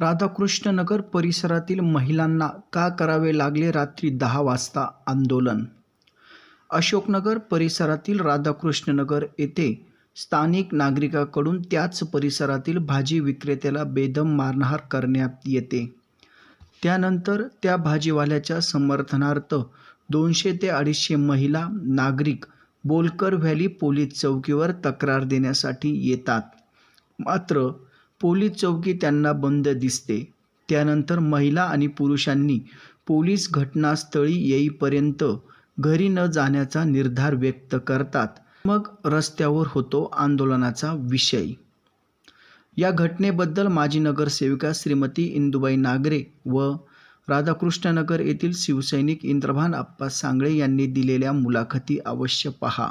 राधाकृष्णनगर परिसरातील महिलांना का करावे लागले रात्री दहा वाजता आंदोलन? अशोकनगर परिसरातील राधाकृष्णनगर येथे स्थानिक नागरिकाकडून त्याच परिसरातील भाजी विक्रेत्याला बेदम मारहाण करण्यात येते. त्यानंतर त्या भाजीवाल्याच्या समर्थनार्थ दोनशे ते अडीचशे महिला नागरिक बोलकर व्हॅली पोलीस चौकीवर तक्रार देण्यासाठी येतात. मात्र पोलीस चौकी त्यांना बंद दिसते. त्यानंतर महिला आणि पुरुषांनी पोलीस घटनास्थळी येईपर्यंत घरी न जाण्याचा निर्धार व्यक्त करतात. मग रस्त्यावर होतो आंदोलनाचा विषय. या घटनेबद्दल माजी नगरसेविका श्रीमती इंदुबाई नागरे व राधाकृष्णनगर येथील शिवसैनिक इंद्रभान आप्पा सांगळे यांनी दिलेल्या मुलाखती अवश्य पहा.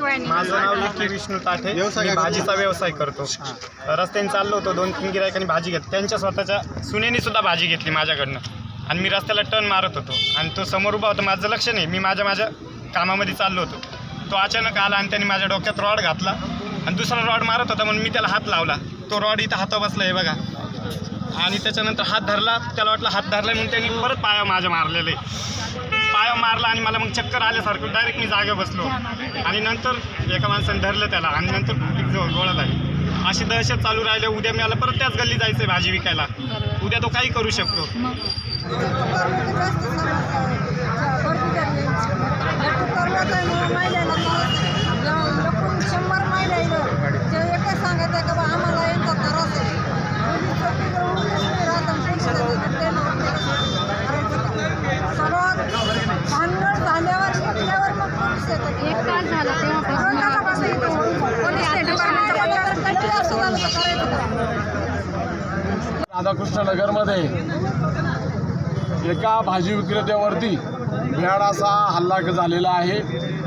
माझं नाव विक्की विष्णू ताठे. मी भाजीचा व्यवसाय करतो. रस्त्याने चाललो होतो दोन तीन गिरायकांनी भाजी घेतली त्यांच्या स्वतःच्या सुनेनी सुद्धा भाजी घेतली माझ्याकडनं. आणि मी रस्त्याला टर्न मारत होतो. आणि तो समोर उभा होता. माझं लक्ष नाही. मी माझ्या माझ्या कामामध्ये चाललो होतो. तो अचानक आला आणि त्याने माझ्या डोक्यात रॉड घातला. आणि दुसरा रॉड मारत होता म्हणून मी त्याला हात लावला. तो रॉड इथं हाता बसला आहे बघा. आणि त्याच्यानंतर हात धरला. त्याला वाटलं हात धरला म्हणून त्यांनी परत पाया माझ्या मारलेले. पाया मारला आणि मला मग चक्कर आल्यासारखं डायरेक्ट मी जागे बसलो. आणि नंतर एका माणसाने धरलं त्याला आणि नंतर पब्लिक जवळ गोळा झाली. अशी दहशत चालू राहिली. उद्या मला परत त्याच गल्ली जायचं आहे भाजी विकायला. उद्या तो काही करू शकतो. शंभर महिला इथं ते एकच सांगत आहे का बा आम्हाला यांचा त्रास आहे पोलीस चौकीजवळ उभी राहतात, पोलीस चौकीत ते सगळं भांडण झाल्यावर शिकल्यावर मग पोलीस येतात एक तास झाला तेव्हापासून दोन तासापासून इथं पोलीस डिपार्टमेंटच्या कंटिन्यू असं झालं तर करायचं काय? राधाकृष्ण नगरमध्ये एका भाजी विक्रेत्यावरती भ्याड असा हल्ला झालेला आहे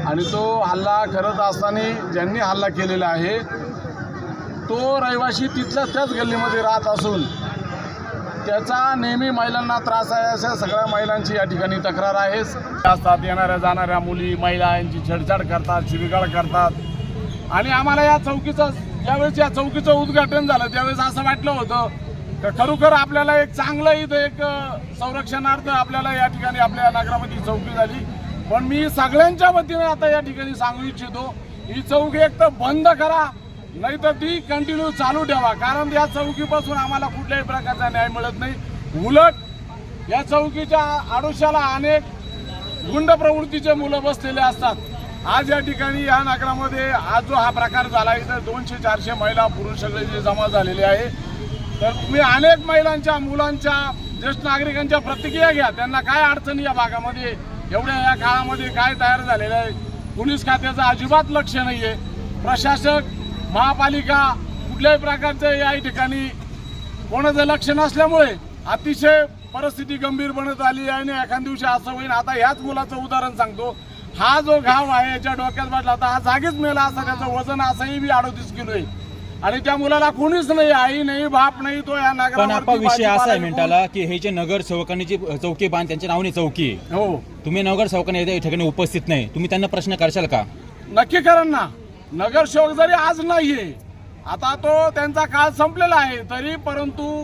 आणि तो हल्ला करत असताना ज्यांनी हल्ला केलेला आहे तो रहिवाशी तिथल्या त्याच गल्लीमध्ये राहत असून त्याचा नेहमी महिलांना त्रास आहे अशा सगळ्या महिलांची या ठिकाणी तक्रार आहे. असतात येणाऱ्या जाणाऱ्या मुली महिला यांची छेडछाड करतात शिबिगाळ करतात. आणि आम्हाला या चौकीचाच ज्यावेळेस या चौकीचं उद्घाटन झालं त्यावेळेस असं वाटलं होतं तर खरोखर आपल्याला एक चांगलं इथं एक संरक्षणार्थ आपल्याला या ठिकाणी आपल्या नगरामध्ये चौकी झाली. पण मी सगळ्यांच्या वतीने आता या ठिकाणी सांगू इच्छितो ही चौकी एक तर बंद करा नाही तर ती कंटिन्यू चालू ठेवा. कारण या चौकीपासून आम्हाला कुठल्याही प्रकारचा न्याय मिळत नाही. उलट या चौकीच्या आडोशाला अनेक गुंड प्रवृत्तीचे मुलं बसलेले असतात. आज या ठिकाणी या नगरामध्ये आज जो हा प्रकार झाला इथं दोनशे चारशे महिला पुरुष सगळे जे जमा झालेले आहे. तर तुम्ही अनेक महिलांच्या मुलांच्या ज्येष्ठ नागरिकांच्या प्रतिक्रिया घ्या. त्यांना काय अडचणी या भागामध्ये एवढ्या या काळामध्ये काय तयार झालेलं आहे? पोलीस खात्याचं अजिबात लक्ष नाही आहे प्रशासक महापालिका कुठल्याही प्रकारचं या ठिकाणी कोणाचं लक्ष नसल्यामुळे अतिशय परिस्थिती गंभीर बनत आली आहे आणि एखाद दिवशी असं होईल. आता ह्याच मुलाचं उदाहरण सांगतो. हा जो घाव आहे याच्या डोक्यात वाटला आता हा जागीच मेला असा त्याचं वजन असंही बी अडोतीस किलो आहे. आणि त्या मुलाला कोणीच नाही आई नाही बाप नाही तो या पण आपा विषय असा आहे मिनिटाला की हे जे नगर सेवकांनी जी चौकी बांध त्यांच्या नावाने चौकी आहे. हो. तुम्ही नगर सेवकांनी या ठिकाणी उपस्थित नाही. तुम्ही त्यांना प्रश्न करशाल का? नक्की करण ना. नगरसेवक जरी आज नाहीये आता तो त्यांचा काळ संपलेला आहे तरी परंतु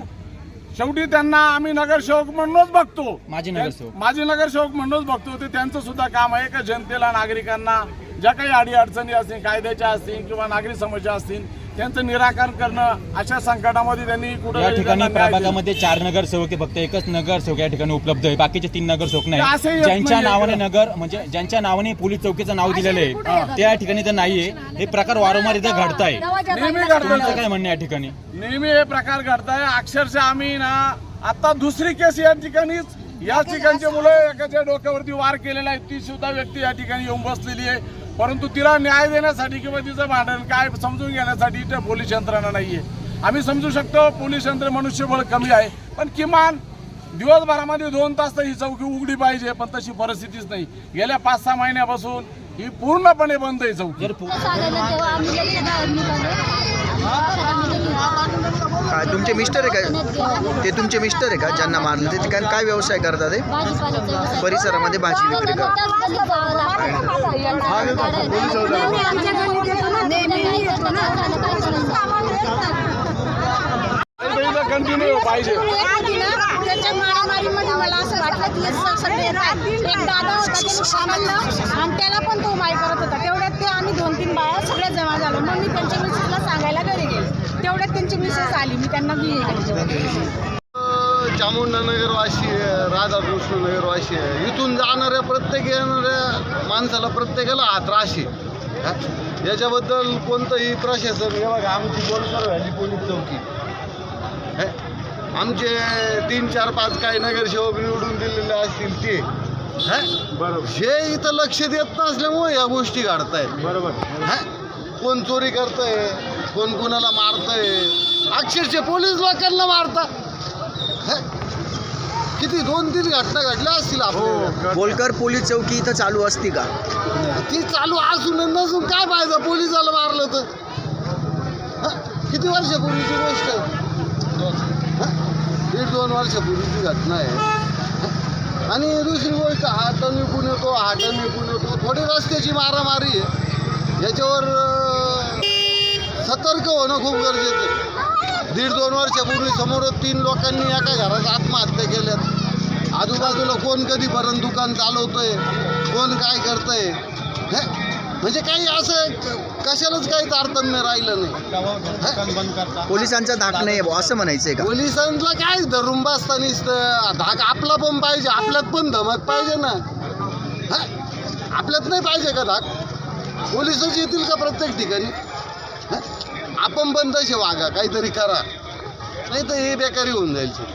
शेवटी त्यांना आम्ही नगरसेवक म्हणूनच बघतो माजी नगरसेवक. माझे नगरसेवक म्हणूनच बघतो ते त्यांचं सुद्धा काम आहे का जनतेला नागरिकांना ज्या काही अडीअडचणी असतील कायद्याच्या असतील किंवा नागरिक समस्या असतील त्यांचं निराकरण करणं अशा संकटामध्ये त्यांनी कुठं या ठिकाणी. प्रभागामध्ये चार नगर सेवक आहे फक्त एकच नगर सेवक या ठिकाणी उपलब्ध आहे. बाकीचे तीन नगर सेवक ते असे नाही येत ज्यांच्या नाहीये नावाने. नगर म्हणजे ज्यांच्या नावाने पोलीस चौकीचं नाव दिलेलं आहे त्या ठिकाणी तर नाहीये. हे प्रकार वारंवार इथं घडताय. नेहमी तुमचं घडतं काय म्हणणं आहे या ठिकाणी? नेहमी हे प्रकार घडताय. अक्षरशः आम्ही ना आता दुसरी केस या ठिकाणीच या ठिकाणचे मुलं एकाच्या डोक्यावरती वार केलेला आहे. ती सुद्धा व्यक्ती या ठिकाणी येऊन बसलेली आहे. परंतु तिला न्याय देण्यासाठी किंवा तिचं भांडण काय समजून घेण्यासाठी इथे पोलीस यंत्रणा नाहीये. आम्ही समजू शकतो पोलीस यंत्र मनुष्यबळ कमी आहे पण किमान दिवसभरामध्ये दोन तास तर ही चौकी उघडी पाहिजे पण तशी परिस्थितीच नाही. गेल्या पाच सहा महिन्यापासून ही पूर्णपणे बंद आहे चौकी. काय तुमचे मिस्टर आहे का ते तुमचे मिस्टर आहे का ज्यांना मारलं? ते काय काय व्यवसाय करतात ते? परिसरामध्ये भाजी विक्री करतात. चामुंडानगर वाशी आहे इथून जाणाऱ्या प्रत्येक येणाऱ्या माणसाला प्रत्येकाला हा त्रास आहे? याच्याबद्दल कोणतंही प्रशासन हे बघा आमची गोलकर व्हॅली पोलीस चौकी? आमचे तीन चार पाच काही नगरसेवक निवडून दिलेले असतील ते. बरोबर. हे इथं लक्ष देत नसल्यामुळे या गोष्टी घडतायत. बरोबर. कोण चोरी करतंय? कोण कुणाला मारतंय? अक्षरशः पोलीस लोकांना मारतात हे? किती दोन तीन घटना घडल्या असतील आपल्या बोलकर पोलीस चौकी इथं चालू असती का? ती चालू असून आणि नसून काय पाहिजे पोलिसाला मारलं तर? हं? किती वर्षापूर्वीची गोष्ट आहे? हं? दीड दोन वर्षापूर्वीची घटना आहे. हं? आणि दुसरी गोष्ट हा टन विकून येतो हा टन विकून येतो थोडी रस्त्याची मारामारी आहे. याच्यावर अं, सतर्क होणं खूप गरजेचं आहे. दीड दोन वर्षापूर्वी समोर तीन लोकांनी एका घरात आत्महत्या केल्यात. आजूबाजूला कोण कधीपर्यंत दुकान चालवतोय? कोण काय करतंय? म्हणजे काही असं कशालाच काही तारतम्य राहिलं नाही. पोलिसांचा धाक नाही असं म्हणायचंय का? पोलिसांना काय धरून बसता नुसतं? धाक आपला पण पाहिजे आपल्यात पण धमक पाहिजे ना. हा? आपल्यात नाही पाहिजे का धाक? पोलिसच येतील का प्रत्येक ठिकाणी? आपण पण तसे वागा काहीतरी करा. नाही तर हे बेकारी होऊन जाईल सर.